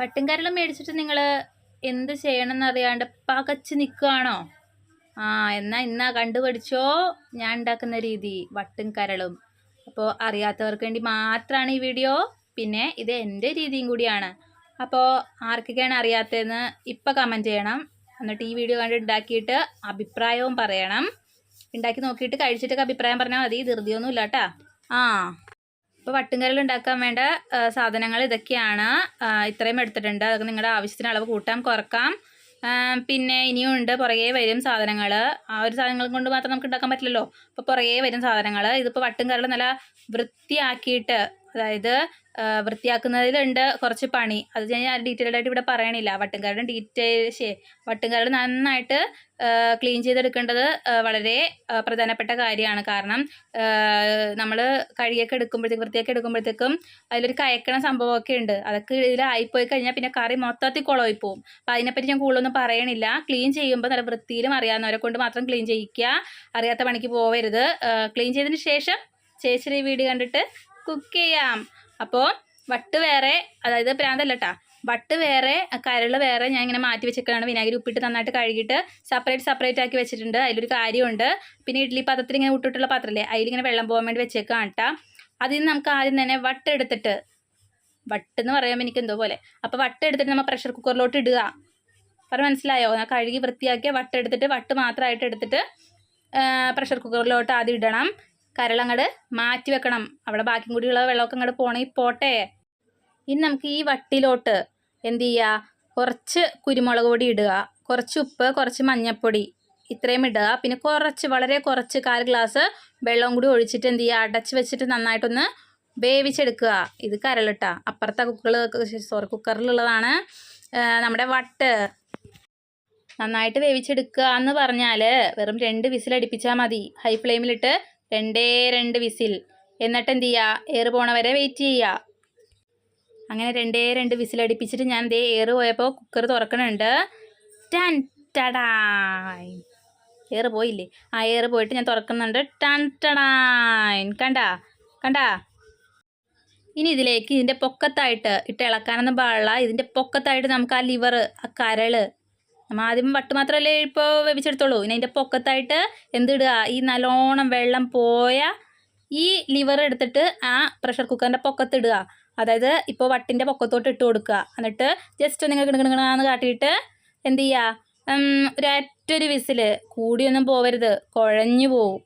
വട്ടും കരളും മേടിച്ചിട്ട് നിങ്ങൾ എന്ത് ചെയ്യണമെന്ന് എന്നറിയാണ്ട് പകച്ച് നിൽക്കുകയാണോ ആ എന്നാൽ ഇന്നാ കണ്ടുപഠിച്ചോ ഞാൻ ഉണ്ടാക്കുന്ന രീതി വട്ടും കരളും അപ്പോൾ അറിയാത്തവർക്ക് വേണ്ടി മാത്രമാണ് ഈ വീഡിയോ. പിന്നെ ഇത് എന്റെ രീതിയും കൂടിയാണ്. അപ്പോൾ ആർക്കൊക്കെയാണ് അറിയാത്തതെന്ന് ഇപ്പം കമന്റ് ചെയ്യണം. എന്നിട്ട് ഈ വീഡിയോ കണ്ട് ഉണ്ടാക്കിയിട്ട് അഭിപ്രായവും പറയണം. ഉണ്ടാക്കി നോക്കിയിട്ട് കഴിച്ചിട്ടൊക്കെ അഭിപ്രായം പറഞ്ഞാൽ മതി ധൃതിയൊന്നുമില്ല കേട്ടാ ആ. ഇപ്പോൾ വട്ടുംകരൽ ഉണ്ടാക്കാൻ വേണ്ട സാധനങ്ങൾ ഇതൊക്കെയാണ്. ഇത്രയും എടുത്തിട്ടുണ്ട്. അതൊക്കെ നിങ്ങളുടെ ആവശ്യത്തിന് അളവ് കൂട്ടാം കുറക്കാം. പിന്നെ ഇനിയും ഉണ്ട് പുറകെ വരും സാധനങ്ങൾ ആ ഒരു സാധനങ്ങൾ കൊണ്ട് മാത്രം നമുക്ക് ഉണ്ടാക്കാൻ പറ്റില്ലല്ലോ. അപ്പോൾ പുറകെ വരും സാധനങ്ങൾ ഇതിപ്പോൾ വട്ടുംകരൽ നല്ല വൃത്തിയാക്കിയിട്ട് അതായത് വൃത്തിയാക്കുന്നതിലുണ്ട് കുറച്ച് പണി. അത് ഞാൻ ഡീറ്റെയിൽഡ് ആയിട്ട് ഇവിടെ പറയണില്ല. വട്ടുംകാരുടെ ഡീറ്റെയിൽ വട്ടുംകാരുടെ നന്നായിട്ട് ക്ലീൻ ചെയ്തെടുക്കേണ്ടത് വളരെ പ്രധാനപ്പെട്ട കാര്യമാണ്. കാരണം നമ്മൾ കഴുകിയൊക്കെ എടുക്കുമ്പോഴത്തേക്ക് വൃത്തിയൊക്കെ എടുക്കുമ്പോഴത്തേക്കും അതിലൊരു കയക്കണ സംഭവമൊക്കെ ഉണ്ട്. അതൊക്കെ ഇതിലായിപ്പോയി കഴിഞ്ഞാൽ പിന്നെ കറി മൊത്തത്തിൽ കുളമായി പോവും അപ്പോൾ അതിനെപ്പറ്റി ഞാൻ കൂടുതലൊന്നും പറയണില്ല. ക്ലീൻ ചെയ്യുമ്പോൾ നല്ല വൃത്തിയിലും അറിയാവുന്നവരെ കൊണ്ട് മാത്രം ക്ലീൻ ചെയ്യിക്കുക. അറിയാത്ത പണിക്ക് പോവരുത്. ക്ലീൻ ചെയ്തതിന് ശേഷം ചേച്ചിയുടെ വീഡിയോ കണ്ടിട്ട് കുക്ക് ചെയ്യാം. അപ്പോൾ വട്ട് വേറെ അതായത് പ്രാന്തല്ല കേട്ടാ വട്ട് വേറെ കരൾ വേറെ ഞാൻ ഇങ്ങനെ മാറ്റി വെച്ചേക്കാണ് വിനാഗിരി ഉപ്പിട്ട് നന്നായിട്ട് കഴുകിയിട്ട് സെപ്പറേറ്റ് സെപ്പറേറ്റ് ആക്കി വെച്ചിട്ടുണ്ട്. അതിലൊരു കാര്യമുണ്ട്. പിന്നെ ഇഡ്ഡലി പാത്രത്തിൽ ഇങ്ങനെ വിട്ടിട്ടുള്ള പാത്രമല്ലേ അതിലിങ്ങനെ വെള്ളം പോകാൻ വേണ്ടി വെച്ചേക്കാം കേട്ടാ അതിൽ നിന്ന് നമുക്ക് ആദ്യം തന്നെ വട്ട് എടുത്തിട്ട് വട്ട് എന്ന് പറയുമ്പോൾ എനിക്ക് എന്തോ പോലെ. അപ്പോൾ വട്ട് എടുത്തിട്ട് നമ്മൾ പ്രഷർ കുക്കറിലോട്ട് ഇടുക. പറഞ്ഞ് മനസ്സിലായോ? ഞാൻ കഴുകി വൃത്തിയാക്കിയ വട്ട് എടുത്തിട്ട് വട്ട് മാത്രമായിട്ട് എടുത്തിട്ട് പ്രഷർ കുക്കറിലോട്ട് ആദ്യം ഇടണം. കരളങ്ങട് മാറ്റി വെക്കണം. അവിടെ ബാക്കി കൂടിയുള്ള വെള്ളമൊക്കെ അങ്ങോട്ട് പോകണമെങ്കിൽ പോട്ടെ. ഇനി നമുക്ക് ഈ വട്ടിലോട്ട് എന്ത് ചെയ്യുക കുറച്ച് കുരുമുളക് പൊടി ഇടുക. കുറച്ച് ഉപ്പ് കുറച്ച് മഞ്ഞൾപ്പൊടി ഇത്രയും ഇടുക. പിന്നെ കുറച്ച് വളരെ കുറച്ച് കാൽ ഗ്ലാസ് വെള്ളം കൂടി ഒഴിച്ചിട്ട് എന്ത് ചെയ്യുക അടച്ച് വെച്ചിട്ട് നന്നായിട്ടൊന്ന് വേവിച്ചെടുക്കുക. ഇത് കരളിട്ട. അപ്പുറത്തെ കുക്കറിൽ സോറി കുക്കറിലുള്ളതാണ് നമ്മുടെ വട്ട്. നന്നായിട്ട് വേവിച്ചെടുക്കുക എന്ന് പറഞ്ഞാൽ വെറും രണ്ട് വിസിലടിപ്പിച്ചാൽ മതി. ഹൈ ഫ്ലെയിമിലിട്ട് രണ്ടേ രണ്ട് വിസിൽ. എന്നിട്ട് എന്ത് ചെയ്യുക എയർ പോണ വരെ വെയിറ്റ് ചെയ്യുക അങ്ങനെ രണ്ടേ രണ്ട് വിസിൽ അടിപ്പിച്ചിട്ട് ഞാൻ ദേ എയർ പോയപ്പോൾ കുക്കർ തുറക്കണുണ്ട്. ടൻ ടടായ് എയർ പോയില്ലേ? ആ എയർ പോയിട്ട് ഞാൻ തുറക്കുന്നുണ്ട്. ടൺ കണ്ടാ? കണ്ടാ? ഇനി ഇതിലേക്ക് ഇതിന്റെ പൊക്കത്തായിട്ട് ഇട്ട് ഇളക്കാനൊന്നും പാടില്ല. ഇതിന്റെ പൊക്കത്തായിട്ട് നമുക്ക് ആ ലിവർ ആ കരൾ നമ്മൾ ആദ്യം വട്ട് മാത്രമല്ലേ ഇപ്പോൾ വേവിച്ചെടുത്തോളൂ. ഇനി അതിന്റെ പൊക്കത്തായിട്ട് എന്തിടുക? ഈ നല്ലോണം വെള്ളം പോയ ഈ ലിവർ എടുത്തിട്ട് ആ പ്രഷർ കുക്കറിന്റെ പൊക്കത്തിടുക. അതായത് ഇപ്പോൾ വട്ടിന്റെ പൊക്കത്തോട്ട് ഇട്ട് കൊടുക്കുക. എന്നിട്ട് ജസ്റ്റ് ഇങ്ങനെ കിണകിണാന്ന് കാട്ടിയിട്ട് എന്ത് ചെയ്യുക ഒരൊറ്റൊരു വിസിൽ കൂടിയൊന്നും പോവരുത്. കുഴഞ്ഞു പോവും.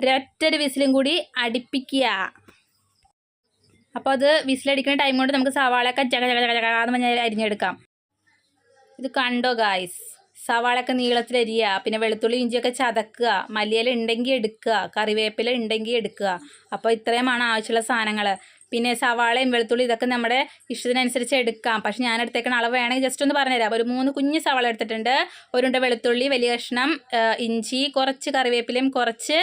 ഒരറ്റൊരു വിസിലും കൂടി അടിപ്പിക്കുക. അപ്പോൾ അത് വിസിലടിക്കുന്ന ടൈം കൊണ്ട് നമുക്ക് സവാളയൊക്കെ ചക ചക ചക ചകാന്ന് പറഞ്ഞാൽ അരിഞ്ഞെടുക്കാം. ഇത് കണ്ടോ ഗായ്സ് സവാളൊക്കെ നീളത്തിൽ അരിയുക പിന്നെ വെളുത്തുള്ളി ഇഞ്ചിയൊക്കെ ചതക്കുക മല്ലിയില ഉണ്ടെങ്കിൽ എടുക്കുക കറിവേപ്പില ഉണ്ടെങ്കിൽ എടുക്കുക. അപ്പോൾ ഇത്രയുമാണ് ആവശ്യമുള്ള സാധനങ്ങൾ പിന്നെ സവാളയും വെളുത്തുള്ളി ഇതൊക്കെ നമ്മുടെ ഇഷ്ടത്തിനനുസരിച്ച് എടുക്കാം. പക്ഷെ ഞാൻ എടുത്തേക്കണ അളവ് വേണമെങ്കിൽ ജസ്റ്റ് ഒന്ന് പറഞ്ഞുതരാം. ഒരു മൂന്ന് കുഞ്ഞ് സവാള എടുത്തിട്ടുണ്ട്. ഒരുണ്ട വെളുത്തുള്ളി വലിയ കഷ്ണം ഇഞ്ചി കുറച്ച് കറിവേപ്പിലയും കുറച്ച്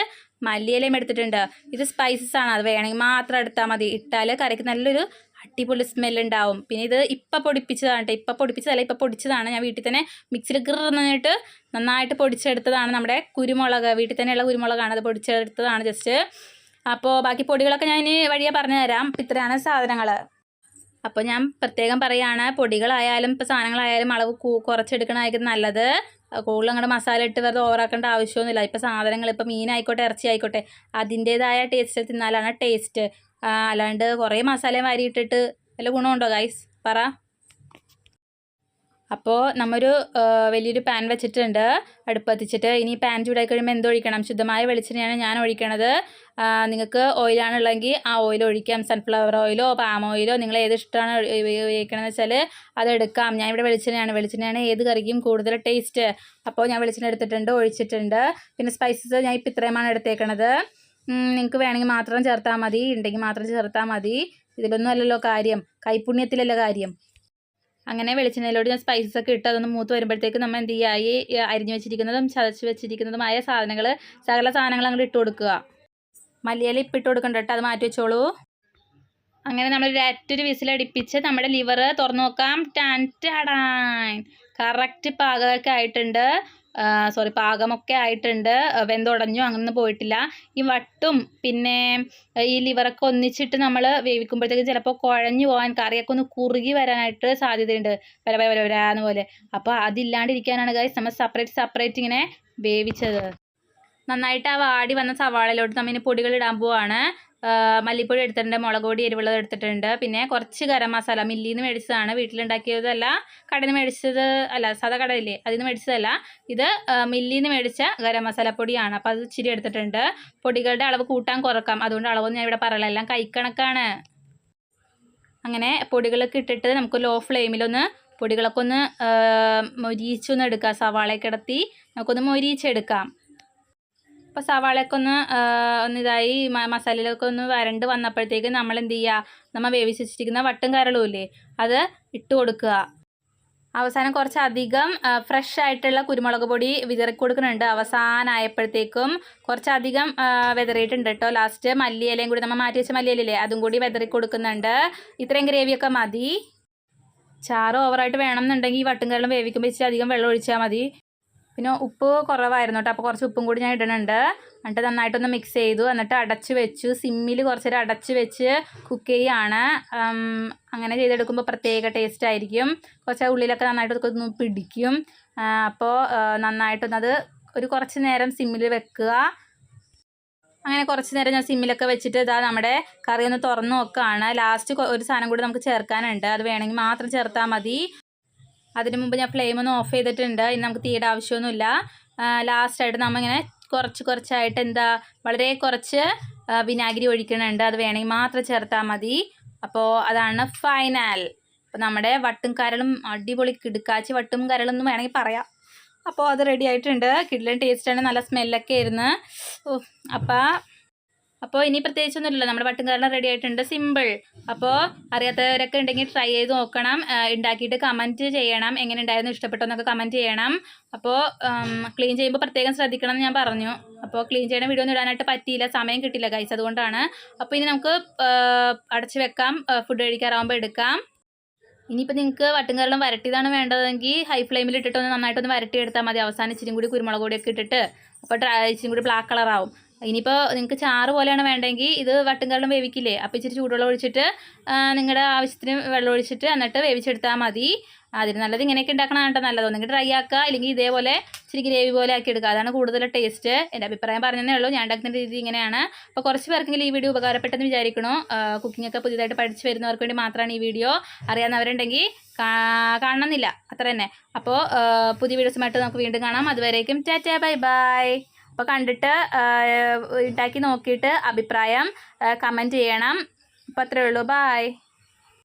മല്ലിയിലയും എടുത്തിട്ടുണ്ട്. ഇത് സ്പൈസസ് ആണ്. അത് വേണമെങ്കിൽ മാത്രം എടുത്താൽ മതി. ഇട്ടാൽ കറിക്ക് നല്ലൊരു അടിപൊളി സ്മെല്ലുണ്ടാവും. പിന്നെ ഇത് ഇപ്പം പൊടിപ്പിച്ചതാണ് കേട്ടോ ഇപ്പം പൊടിപ്പിച്ചതല്ല ഇപ്പം പൊടിച്ചതാണ്. ഞാൻ വീട്ടിൽ തന്നെ മിക്സിയിൽ ഗിറിട്ട് നന്നായിട്ട് പൊടിച്ചെടുത്തതാണ് നമ്മുടെ കുരുമുളക്. വീട്ടിൽ തന്നെയുള്ള കുരുമുളകാണ് അത് പൊടിച്ചെടുത്തതാണ് ജസ്റ്റ് അപ്പോൾ ബാക്കി പൊടികളൊക്കെ ഞാൻ ഇനി വഴിയെ പറഞ്ഞു തരാം ഇത്രയാണ് സാധനങ്ങൾ അപ്പോൾ ഞാൻ പ്രത്യേകം പറയുകയാണ് പൊടികളായാലും ഇപ്പോൾ സാധനങ്ങളായാലും അളവ് കുറച്ചെടുക്കണമായിരിക്കും നല്ലത്. കൂടുതൽ അങ്ങോട്ട് മസാല ഇട്ട് വെറുതെ ഓവറാക്കേണ്ട ആവശ്യമൊന്നുമില്ല. ഇപ്പോൾ സാധനങ്ങൾ ഇപ്പോൾ മീനായിക്കോട്ടെ ഇറച്ചി ആയിക്കോട്ടെ അതിന്റേതായ ടേസ്റ്റ് തിന്നാലാണ് ടേസ്റ്റ് അല്ലാണ്ട് കുറേ മസാലയും വാരി ഇട്ടിട്ട് വല്ല ഗുണമുണ്ടോ ഗൈസ് പറ. അപ്പോൾ നമ്മൊരു വലിയൊരു പാൻ വെച്ചിട്ടുണ്ട്. അടുപ്പത്തിച്ചിട്ട് ഇനി പാൻ ചൂടായി കഴിയുമ്പോൾ എന്തൊഴിക്കണം ശുദ്ധമായ വെളിച്ചെണ്ണയാണ് ഞാൻ ഒഴിക്കണത്. നിങ്ങൾക്ക് ഓയിലാണുള്ളതെങ്കിൽ ആ ഓയിൽ ഒഴിക്കാം. സൺഫ്ലവർ ഓയിലോ പാം ഓയിലോ നിങ്ങൾ ഏത് ഇഷ്ടമാണ് ഉപയോഗിക്കണമെന്ന് വെച്ചാൽ അതെടുക്കാം ഞാൻ ഇവിടെ വെളിച്ചെണ്ണയാണ്. വെളിച്ചെണ്ണയാണ് ഏത് കറിക്കും കൂടുതൽ ടേസ്റ്റ് അപ്പോൾ ഞാൻ വെളിച്ചെണ്ണ എടുത്തിട്ടുണ്ട് ഒഴിച്ചിട്ടുണ്ട്. പിന്നെ സ്പൈസസ് ഞാൻ ഇപ്പം ഇത്രയുമാണ് എടുത്തേക്കണത്. നിങ്ങൾക്ക് വേണമെങ്കിൽ മാത്രം ചേർത്താൽ മതി ഉണ്ടെങ്കിൽ മാത്രം ചേർത്താൽ മതി. ഇതിലൊന്നും അല്ലല്ലോ കാര്യം. കൈപുണ്യത്തിലല്ല കാര്യം. അങ്ങനെ വെളിച്ചെണ്ണയിലോട്ട് ഞാൻ സ്പൈസസ് ഒക്കെ ഇട്ട് അതൊന്ന് മൂത്ത് വരുമ്പോഴത്തേക്ക് നമ്മൾ എന്ത് ചെയ്യുക ഈ അരിഞ്ഞു വെച്ചിരിക്കുന്നതും ചതച്ച് വെച്ചിരിക്കുന്നതുമായ സാധനങ്ങൾ സകല സാധനങ്ങൾ അങ്ങോട്ട് ഇട്ട് കൊടുക്കുക. മല്ലിയില ഇപ്പം ഇട്ട് കൊടുക്കണ്ട കേട്ടോ അത് മാറ്റി വെച്ചോളൂ. അങ്ങനെ നമ്മൾ ഒരു അറ്റൊരു വിസിലടിപ്പിച്ച് നമ്മുടെ ലിവർ തുറന്നു നോക്കാം. ടാൻ ടാടാൻ കറക്റ്റ് പാകമൊക്കെ ആയിട്ടുണ്ട്. സോറി പാകമൊക്കെ ആയിട്ടുണ്ട്. വെന്തുടഞ്ഞു അങ്ങനെ പോയിട്ടില്ല. ഈ വട്ടും പിന്നെ ഈ ലിവറൊക്കെ ഒന്നിച്ചിട്ട് നമ്മൾ വേവിക്കുമ്പോഴത്തേക്ക് ചിലപ്പോൾ കുഴഞ്ഞു പോകാൻ കറിയൊക്കെ ഒന്ന് കുറുകി വരാനായിട്ട് സാധ്യതയുണ്ട്. വര വര വര വരാന്ന് പോലെ. അപ്പോൾ അതില്ലാണ്ടിരിക്കാനാണ് കാര്യം നമ്മൾ സെപ്പറേറ്റ് സെപ്പറേറ്റ് ഇങ്ങനെ വേവിച്ചത്. നന്നായിട്ട് ആ വാടി വന്ന സവാളയിലോട്ട് നമ്മിന് പൊടികൾ ഇടാൻ പോവാണ്. മല്ലിപ്പൊടി എടുത്തിട്ടുണ്ട് മുളക് പൊടി എരിവുള്ളത് എടുത്തിട്ടുണ്ട്. പിന്നെ കുറച്ച് ഗരം മസാല മില്ലിയിൽ നിന്ന് മേടിച്ചതാണ്. വീട്ടിലുണ്ടാക്കിയതല്ല കടയിൽ നിന്ന് മേടിച്ചത് അല്ല സാധാ കടയില്ലേ അതിൽ നിന്ന് മേടിച്ചതല്ല. ഇത് മില്ലിയിൽ നിന്ന് മേടിച്ച ഗരം മസാല പൊടിയാണ്. അപ്പോൾ അത് ഇച്ചിരി എടുത്തിട്ടുണ്ട്. പൊടികളുടെ അളവ് കൂട്ടാൻ കുറക്കാം. അതുകൊണ്ട് അളവൊന്നും ഞാൻ ഇവിടെ പറയല എല്ലാം കൈക്കണക്കാണ്. അങ്ങനെ പൊടികളൊക്കെ ഇട്ടിട്ട് നമുക്ക് ലോ ഫ്ലെയിമിലൊന്ന് പൊടികളൊക്കെ ഒന്ന് മൊരിയിച്ചൊന്ന് എടുക്കാം. സവാളയൊക്കെ കിടത്തി നമുക്കൊന്ന് മൊരിയിച്ചെടുക്കാം. അപ്പോൾ സവാളയൊക്കെ ഒന്ന് ഒന്നിതായി മസാലയിലൊക്കെ ഒന്ന് വരണ്ട് വന്നപ്പോഴത്തേക്ക് നമ്മൾ എന്ത് ചെയ്യുക നമ്മൾ വേവിച്ച് വെച്ചിരിക്കുന്ന വട്ടും കരളും ഇല്ലേ അത് ഇട്ട് കൊടുക്കുക. അവസാനം കുറച്ച് അധികം ഫ്രഷ് ആയിട്ടുള്ള കുരുമുളക് പൊടി വിതറി കൊടുക്കുന്നുണ്ട്. അവസാനമായപ്പോഴത്തേക്കും കുറച്ചധികം വിതറിയിട്ടുണ്ട് കേട്ടോ ലാസ്റ്റ് മല്ലിയിലയും കൂടി നമ്മൾ മാറ്റി വെച്ച മല്ലിയിലല്ലേ അതും കൂടി വിതറി കൊടുക്കുന്നുണ്ട്. ഇത്രയും ഗ്രേവിയൊക്കെ മതി. ചാറ് ഓവറായിട്ട് വേണമെന്നുണ്ടെങ്കിൽ ഈ വട്ടും കരളും വേവിക്കുമ്പോൾ ഇച്ചിരി അധികം വെള്ളം ഒഴിച്ചാൽ മതി. പിന്നെ ഉപ്പ് കുറവായിരുന്നു കേട്ടോ. അപ്പോൾ കുറച്ച് ഉപ്പും കൂടി ഞാൻ ഇടണുണ്ട്. എന്നിട്ട് നന്നായിട്ടൊന്ന് മിക്സ് ചെയ്തു. എന്നിട്ട് അടച്ച് വെച്ചു. സിമ്മിൽ കുറച്ച് നേരം അടച്ച് വെച്ച് കുക്ക് ചെയ്യുകയാണ് അങ്ങനെ ചെയ്തെടുക്കുമ്പോൾ പ്രത്യേക ടേസ്റ്റ് ആയിരിക്കും. കുറച്ച് ഉള്ളിലൊക്കെ നന്നായിട്ട് ഒന്ന് പിടിക്കും. അപ്പോൾ നന്നായിട്ടൊന്നത് ഒരു കുറച്ച് നേരം സിമ്മിൽ വെക്കുക. അങ്ങനെ കുറച്ച് നേരം ഞാൻ സിമ്മിലൊക്കെ വെച്ചിട്ട് ഇതാ നമ്മുടെ കറി ഒന്ന് തുറന്നു നോക്കുകയാണ് ലാസ്റ്റ് ഒരു സാധനം കൂടി നമുക്ക് ചേർക്കാനുണ്ട്. അത് വേണമെങ്കിൽ മാത്രം ചേർത്താൽ മതി. അതിന് മുമ്പ് ഞാൻ ഫ്ലെയിം ഒന്ന് ഓഫ് ചെയ്തിട്ടുണ്ട്. ഇനി നമുക്ക് തീയുടെ ആവശ്യമൊന്നുമില്ല. ലാസ്റ്റായിട്ട് നമ്മളിങ്ങനെ കുറച്ച് കുറച്ചായിട്ട് എന്താ വളരെ കുറച്ച് വിനാഗിരി ഒഴിക്കണുണ്ട്. അത് വേണമെങ്കിൽ മാത്രം ചേർത്താൽ മതി. അപ്പോൾ അതാണ് ഫൈനൽ അപ്പോൾ നമ്മുടെ വട്ടും കരളും അടിപൊളി കിടുക്കാച്ചി വട്ടും കരളും എന്ന് വേണമെങ്കിൽ പറയാം. അപ്പോൾ അത് റെഡി ആയിട്ടുണ്ട്. കിഡ്ലൻ ടേസ്റ്റാണ് നല്ല സ്മെല്ലൊക്കെ ആയിരുന്നു. ഓ, അപ്പോൾ അപ്പോൾ ഇനി പ്രത്യേകിച്ചൊന്നുമില്ലല്ലോ. നമ്മുടെ വട്ടുംകാരണം റെഡി ആയിട്ടുണ്ട്. സിമ്പിൾ അപ്പോൾ അറിയാത്തവരൊക്കെ ഉണ്ടെങ്കിൽ ട്രൈ ചെയ്ത് നോക്കണം. ഉണ്ടാക്കിയിട്ട് കമന്റ് ചെയ്യണം. എങ്ങനെ ഉണ്ടായിരുന്നു ഇഷ്ടപ്പെട്ടോ എന്നൊക്കെ കമന്റ് ചെയ്യണം. അപ്പോൾ ക്ലീൻ ചെയ്യുമ്പോൾ പ്രത്യേകം ശ്രദ്ധിക്കണം എന്ന് ഞാൻ പറഞ്ഞു. അപ്പോൾ ക്ലീൻ ചെയ്യണ വീഡിയോ ഒന്നും ഇടാനായിട്ട് പറ്റിയില്ല. സമയം കിട്ടില്ല ഗൈസ് അതുകൊണ്ടാണ്. അപ്പോൾ ഇനി നമുക്ക് അടച്ചു വെക്കാം. ഫുഡ് കഴിക്കാറാകുമ്പോൾ എടുക്കാം. ഇനിയിപ്പോൾ നിങ്ങൾക്ക് വട്ടുംകരളം വരട്ടിയതാണ് വേണ്ടതെങ്കിൽ ഹൈ ഫ്ലെയിമിൽ ഇട്ടിട്ടൊന്ന് നന്നായിട്ടൊന്ന് വരട്ടിയെടുത്താൽ മതി. അവസാനം ഇച്ചിരി കൂടി കുരുമുളക് പൊടിയൊക്കെ ഇട്ടിട്ട്. അപ്പോൾ ഇച്ചിരി കൂടി ബ്ലാക്ക് കളറാവും ഇനിയിപ്പോൾ നിങ്ങൾക്ക് ചാറ് പോലെയാണ് വേണ്ടെങ്കിൽ ഇത് വട്ടുംകരളം വേവിക്കില്ലേ? അപ്പോൾ ഇച്ചിരി ചൂടുവെള്ളം ഒഴിച്ചിട്ട് നിങ്ങളുടെ ആവശ്യത്തിന് വെള്ളം ഒഴിച്ചിട്ട് എന്നിട്ട് വേവിച്ചെടുത്താൽ മതി. അതിന് നല്ലത് ഇങ്ങനെയൊക്കെ ഉണ്ടാക്കണം കേട്ടോ നല്ലത്. ഡ്രൈ ആക്കുക അല്ലെങ്കിൽ ഇതേപോലെ ഇച്ചിരി ഗ്രേവി പോലെ ആക്കി എടുക്കുക അതാണ് കൂടുതൽ ടേസ്റ്റ് എന്റെ അഭിപ്രായം പറഞ്ഞതേ ഉള്ളൂ. ഞാൻ ഉണ്ടാക്കുന്ന രീതി ഇങ്ങനെയാണ്. അപ്പോൾ കുറച്ച് പേർക്കെങ്കിലും ഈ വീഡിയോ ഉപകാരപ്പെട്ടെന്ന് വിചാരിക്കണോ. കുക്കിംഗ് ഒക്കെ പുതിയതായിട്ട് പഠിച്ചു വരുന്നവർക്ക് വേണ്ടി മാത്രമാണ് ഈ വീഡിയോ. അറിയാവുന്നവരുണ്ടെങ്കിൽ കാണണമെന്നില്ല അത്ര തന്നെ അപ്പോൾ പുതിയ വീഡിയോസുമായിട്ട് നമുക്ക് വീണ്ടും കാണാം. അതുവരേക്കും ടാറ്റാ ബൈ ബൈ. അപ്പോൾ കണ്ടിട്ട് ഉണ്ടാക്കി നോക്കിയിട്ട് അഭിപ്രായം കമന്റ് ചെയ്യണം. അപ്പോൾ അത്രയേ ഉള്ളൂ. ബൈ